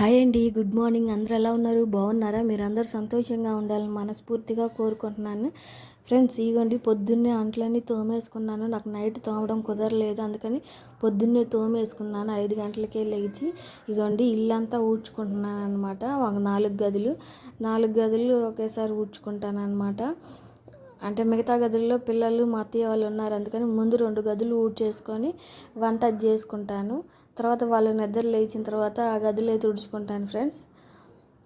Hi అండి good morning. అందరు ఎలా ఉన్నారు? బాగున్నారా? మీరందరూ సంతోషంగా ఉండాలని మనస్ఫూర్తిగా కోరుకుంటున్నాను. ఫ్రెండ్స్ ఇగోండి పొద్దున్నే అంట్లన్నీ తోమేసుకున్నాను. నాకు నైట్ తోమడం కుదరలేదు అందుకని పొద్దున్నే తోమేసుకున్నాను. ఐదు గంటలకే లేచి ఇగోండి ఇల్లంతా ఊడ్చుకుంటున్నాను అనమాట ఒక నాలుగు గదులు నాలుగు గదులు ఒకేసారి ఊడ్చుకుంటాను అనమాట అంటే మిగతా గదుల్లో పిల్లలు మా అత్తయ్య వాళ్ళు ఉన్నారు అందుకని ముందు రెండు గదులు ఊడ్చేసుకొని వంట చేసుకుంటాను. తర్వాత వాళ్ళు నిద్ర లేచిన తర్వాత ఆ గదిలో తుడుచుకుంటాను ఫ్రెండ్స్.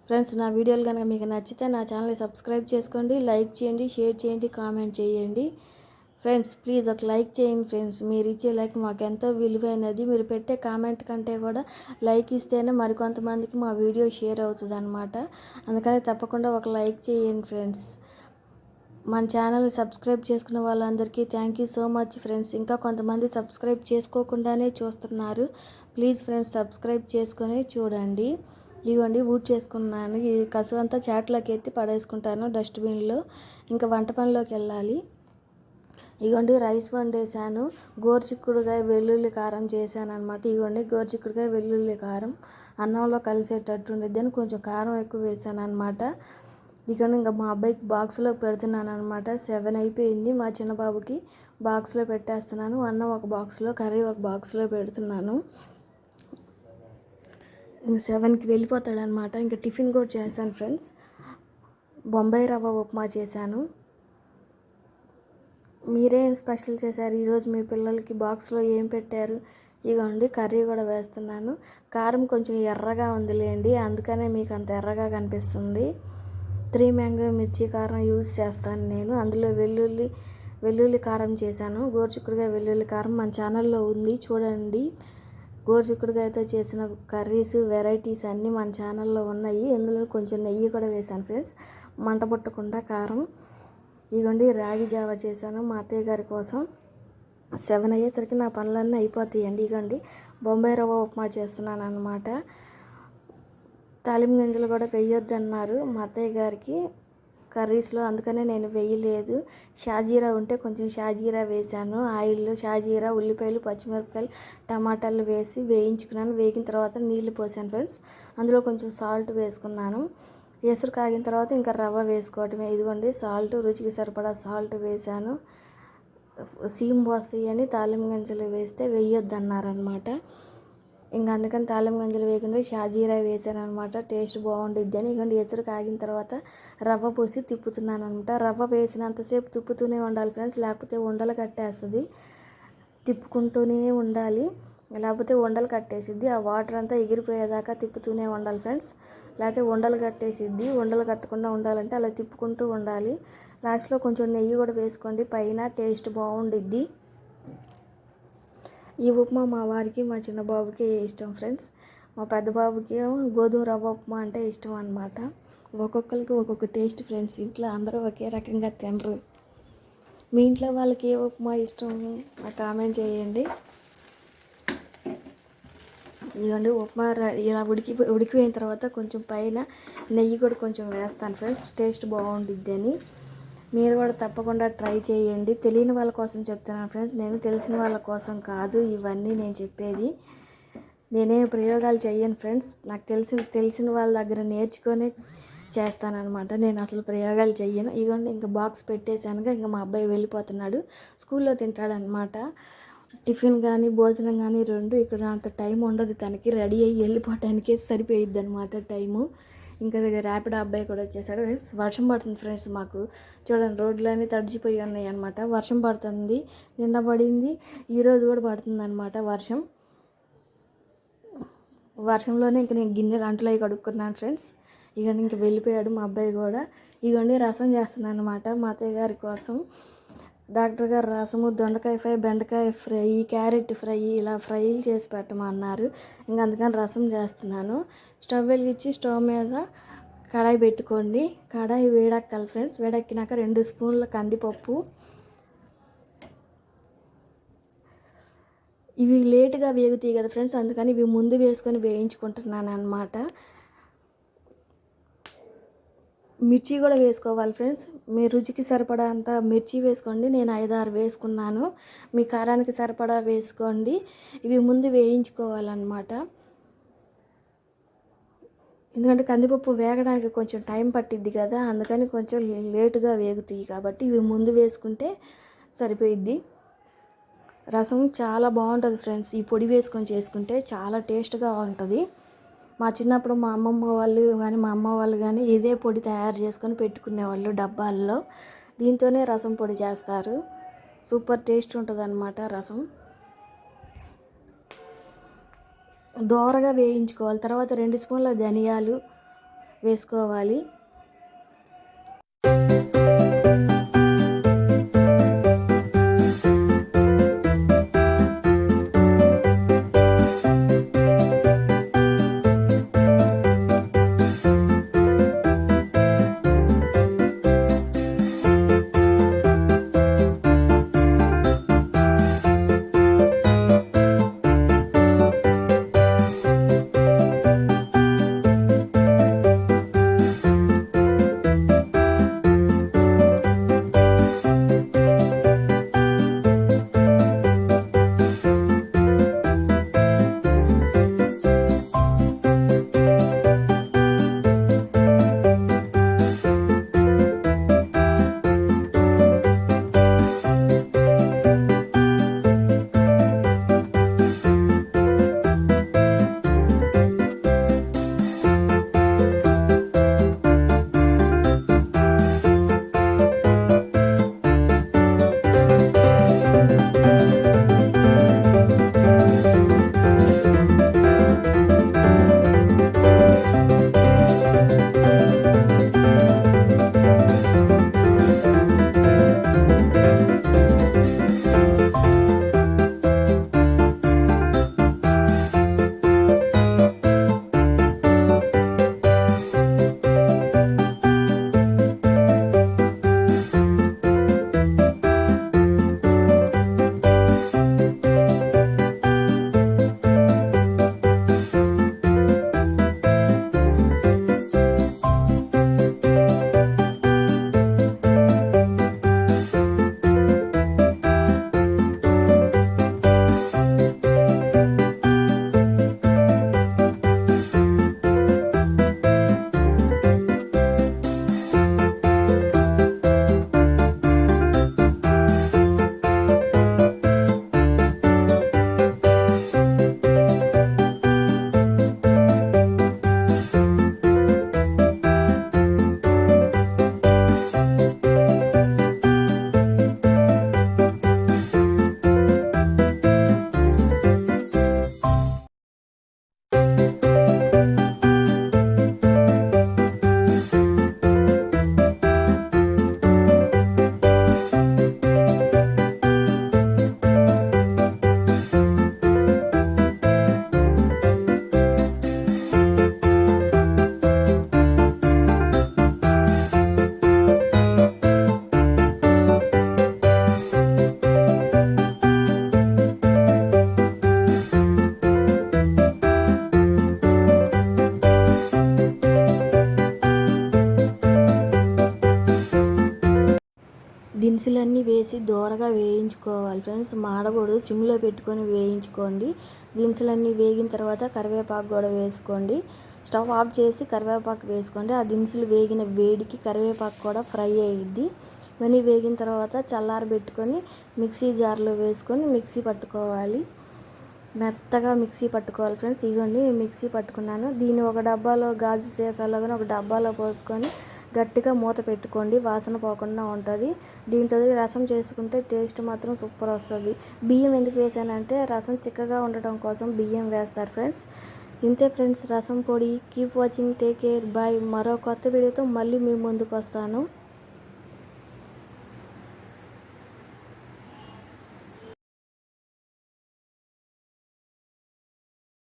ఫ్రెండ్స్ నా వీడియోలు కనుక మీకు నచ్చితే నా ఛానల్ని సబ్స్క్రైబ్ చేసుకోండి లైక్ చేయండి షేర్ చేయండి కామెంట్ చేయండి. ఫ్రెండ్స్ ప్లీజ్ ఒక లైక్ చేయండి ఫ్రెండ్స్. మీరు ఇచ్చే లైక్ మాకు ఎంతో విలువైనది. మీరు పెట్టే కామెంట్ కంటే కూడా లైక్ ఇస్తేనే మరికొంతమందికి మా వీడియో షేర్ అవుతుంది అనమాట అందుకని తప్పకుండా ఒక లైక్ చేయండి ఫ్రెండ్స్. మన ఛానల్ సబ్స్క్రైబ్ చేసుకున్న వాళ్ళందరికీ thank you so much friends. ఇంకా కొంతమంది సబ్స్క్రైబ్ చేసుకోకుండానే చూస్తున్నారు. ప్లీజ్ ఫ్రెండ్స్ సబ్స్క్రైబ్ చేసుకొని చూడండి. ఇదిగోండి ఊడ్ చేసుకున్నాను. ఈ కసువంతా చాట్లోకి ఎత్తి పడేసుకుంటాను డస్ట్బిన్లో. ఇంకా వంట పనిలోకి వెళ్ళాలి. ఇగోండి రైస్ వండేసాను గోరుచిక్కుడుగా వెల్లుల్లి కారం చేశాను అనమాట ఇగోండి గోరుచిక్కుడుగా వెల్లుల్లి కారం. అన్నంలో కలిసేటట్టు ఉండేది అని కొంచెం కారం ఎక్కువ వేసాను అనమాట ఇక ఇంకా మా అబ్బాయికి బాక్స్లో పెడుతున్నాను అనమాట సెవెన్ అయిపోయింది మా చిన్న బాబుకి బాక్స్లో పెట్టేస్తున్నాను. అన్నం ఒక బాక్స్లో కర్రీ ఒక బాక్స్లో పెడుతున్నాను. సెవెన్కి వెళ్ళిపోతాడనమాట ఇంకా టిఫిన్ కూడా చేశాను ఫ్రెండ్స్. బొంబాయి రవ్వ ఉప్మా చేశాను. మీరేం స్పెషల్ చేశారు? ఈరోజు మీ పిల్లలకి బాక్స్లో ఏం పెట్టారు? ఇగోండి కర్రీ కూడా వేస్తున్నాను. కారం కొంచెం ఎర్రగా ఉందిలేండి అందుకనే మీకు అంత ఎర్రగా కనిపిస్తుంది. త్రీ మ్యాంగో మిర్చి కారం యూజ్ చేస్తాను నేను. అందులో వెల్లుల్లి వెల్లుల్లి కారం చేశాను. గోరుచిక్కుడుగా వెల్లుల్లి కారం మన ఛానల్లో ఉంది చూడండి. గోరుచిక్కుడుగాయతో చేసిన కర్రీస్ వెరైటీస్ అన్నీ మన ఛానల్లో ఉన్నాయి. ఇందులో కొంచెం నెయ్యి కూడా వేశాను ఫ్రెండ్స్. మంట పుట్టకుండా కారం. ఇగోండి రాగి జావ చేశాను మా అత్తయ్య గారి కోసం. సెవెన్ అయ్యేసరికి నా పనులన్నీ అయిపోతాయండి ఇగోండి. బొంబాయి రవ్వ ఉప్మా చేస్తున్నాను అనమాట తాలింపు గింజలు కూడా వేయొద్దన్నారు. మా అత్తయ్య గారికి కర్రీస్లో అందుకనే నేను వేయలేదు. షాజీరా ఉంటే కొంచెం షాజీరా వేశాను. ఆయిల్లో షాజీరా ఉల్లిపాయలు పచ్చిమిరపకాయలు టమాటాలు వేసి వేయించుకున్నాను. వేగిన తర్వాత నీళ్ళు పోసాను ఫ్రెండ్స్. అందులో కొంచెం సాల్ట్ వేసుకున్నాను. ఎసురు కాగిన తర్వాత ఇంకా రవ్వ వేసుకోవటమే. ఇదిగోండి సాల్ట్ రుచికి సరిపడా సాల్ట్ వేశాను. సీమ్ పోస్తాయి అని తాలింపు గింజలు వేస్తే వేయొద్దన్నారనమాట ఇంకా అందుకని తాళం గంజలు వేయకుండా షాజీరా వేసాను అనమాట టేస్ట్ బాగుండిద్ది అని ఇక ఎసరు కాగిన తర్వాత రవ్వ పోసి తిప్పుతున్నాను అనమాట రవ్వ వేసినంతసేపు తిప్పుతూనే ఉండాలి ఫ్రెండ్స్. లేకపోతే ఉండలు కట్టేస్తుంది. తిప్పుకుంటూనే ఉండాలి. లేకపోతే ఉండలు కట్టేసిద్ది. ఆ వాటర్ అంతా ఎగిరిపోయేదాకా తిప్పుతూనే ఉండాలి ఫ్రెండ్స్. లేకపోతే ఉండలు కట్టేసిద్ది. ఉండలు కట్టకుండా ఉండాలంటే అలా తిప్పుకుంటూ ఉండాలి. లాస్ట్లో కొంచెం నెయ్యి కూడా వేసుకోండి. పైన టేస్ట్ బాగుండిద్ది. ఈ ఉప్మా మా వారికి మా చిన్న బాబుకి ఇష్టం ఫ్రెండ్స్. మా పెద్ద బాబుకి గోధుమ రవ్వ ఉప్మా అంటే ఇష్టం అనమాట ఒక్కొక్కరికి ఒక్కొక్క టేస్ట్ ఫ్రెండ్స్. ఇంట్లో అందరూ ఒకే రకంగా తినరు. మీ ఇంట్లో వాళ్ళకి ఏ ఉప్మా ఇష్టం? కామెంట్ చేయండి. ఇదిగోండి ఉప్మా ఇలా ఉడికి ఉడికిపోయిన తర్వాత కొంచెం పైన నెయ్యి కూడా కొంచెం వేస్తాను ఫ్రెండ్స్. టేస్ట్ బాగుండిద్ది అని మీరు కూడా తప్పకుండా ట్రై చేయండి. తెలియని వాళ్ళ కోసం చెప్తున్నాను ఫ్రెండ్స్ నేను తెలిసిన వాళ్ళ కోసం కాదు ఇవన్నీ నేను చెప్పేది. నేనేమి ప్రయోగాలు చేయను ఫ్రెండ్స్ నాకు తెలిసిన తెలిసిన వాళ్ళ దగ్గర నేర్చుకొని చేస్తానన్నమాట. నేను అసలు ప్రయోగాలు చెయ్యను. ఇదిగోండి ఇంకా బాక్స్ పెట్టేశానుగా ఇంకా మా అబ్బాయి వెళ్ళిపోతున్నాడు. స్కూల్లో తింటాడనమాట టిఫిన్ కానీ భోజనం కానీ రెండు ఇక్కడ అంత టైం ఉండదు తనకి. రెడీ అయ్యి వెళ్ళిపోవటానికే సరిపోయిద్ది అనమాట టైము. ఇంకా ర్యాపిడ్ అబ్బాయి కూడా వచ్చేసాడు. ఫ్రెండ్స్ వర్షం పడుతుంది ఫ్రెండ్స్ మాకు. చూడండి రోడ్లన్నీ తడిచిపోయి ఉన్నాయి అనమాట వర్షం పడుతుంది నిన్న పడింది ఈరోజు కూడా పడుతుంది అనమాట వర్షం. వర్షంలోనే ఇంక నేను గిన్నెలు అంటలు అవి కడుక్కున్నాను ఫ్రెండ్స్. ఇక ఇంక వెళ్ళిపోయాడు మా అబ్బాయి కూడా. ఇవన్నీ రసం చేస్తున్నాను అనమాట మా అత్తయ్య గారి కోసం. డాక్టర్ గారు రసము దొండకాయ ఫ్రై బెండకాయ ఫ్రై క్యారెట్ ఫ్రై ఇలా ఫ్రైలు చేసి పెట్టమన్నారు. ఇంకా అందుకని రసం చేస్తున్నాను. స్టవ్ వెలిగించి స్టవ్ మీద కడాయి పెట్టుకోండి. కడాయి వేడెక్కాలి ఫ్రెండ్స్. వేడెక్కినాక రెండు స్పూన్ల కందిపప్పు. ఇవి లేటుగా వేగుతాయి కదా ఫ్రెండ్స్ అందుకని ఇవి ముందు వేసుకొని వేయించుకుంటున్నాను అనమాట మిర్చి కూడా వేసుకోవాలి ఫ్రెండ్స్. మీ రుచికి సరిపడా అంత మిర్చి వేసుకోండి. నేను ఐదారు వేసుకున్నాను. మీ కారానికి సరిపడా వేసుకోండి. ఇవి ముందు వేయించుకోవాలన్నమాట. ఎందుకంటే కందిపప్పు వేగడానికి కొంచెం టైం పట్టిద్ది కదా అందుకని కొంచెం లేటుగా వేగుతాయి కాబట్టి ఇవి ముందు వేసుకుంటే సరిపోయిద్ది. రసం చాలా బాగుంటుంది ఫ్రెండ్స్. ఈ పొడి వేసుకొని చేసుకుంటే చాలా టేస్ట్గా ఉంటుంది. మా చిన్నప్పుడు మా అమ్మమ్మ వాళ్ళు కానీ మా అమ్మ వాళ్ళు కానీ ఇదే పొడి తయారు చేసుకొని పెట్టుకునేవాళ్ళు డబ్బాల్లో. దీంతోనే రసం పొడి చేస్తారు. సూపర్ టేస్ట్ ఉంటుంది రసం. దోరగా వేయించుకోవాలి. తర్వాత రెండు స్పూన్ల ధనియాలు వేసుకోవాలి. దినుసులన్నీ వేసి దోరగా వేయించుకోవాలి. ఫ్రెండ్స్ మాడకూడదు. సిమ్లో పెట్టుకొని వేయించుకోండి. దినుసులన్నీ వేగిన తర్వాత కరివేపాకు కూడా వేసుకోండి. స్టవ్ ఆఫ్ చేసి కరివేపాకు వేసుకోండి. ఆ దినుసులు వేగిన వేడికి కరివేపాకు కూడా ఫ్రై అయ్యిద్ది ఇవన్నీ వేగిన తర్వాత చల్లారబెట్టుకొని మిక్సీ జార్లో వేసుకొని మిక్సీ పట్టుకోవాలి. మెత్తగా మిక్సీ పట్టుకోవాలి ఫ్రెండ్స్. ఇవ్వండి మిక్సీ పట్టుకున్నాను. దీన్ని ఒక డబ్బాలో గాజు సీసాలో కానీ ఒక డబ్బాలో పోసుకొని గట్టిగా మూత పెట్టుకోండి వాసన పోకుండా ఉంటుంది. దీంట్లో రసం చేసుకుంటే టేస్ట్ మాత్రం సూపర్ వస్తుంది. బియ్యం ఎందుకు వేసానంటే రసం చిక్కగా ఉండటం కోసం బియ్యం వేస్తారు ఫ్రెండ్స్. ఇంతే ఫ్రెండ్స్ రసం పొడి. Keep watching take care. Bye మరో కొత్త వీడియోతో మళ్ళీ మీ ముందుకు వస్తాను.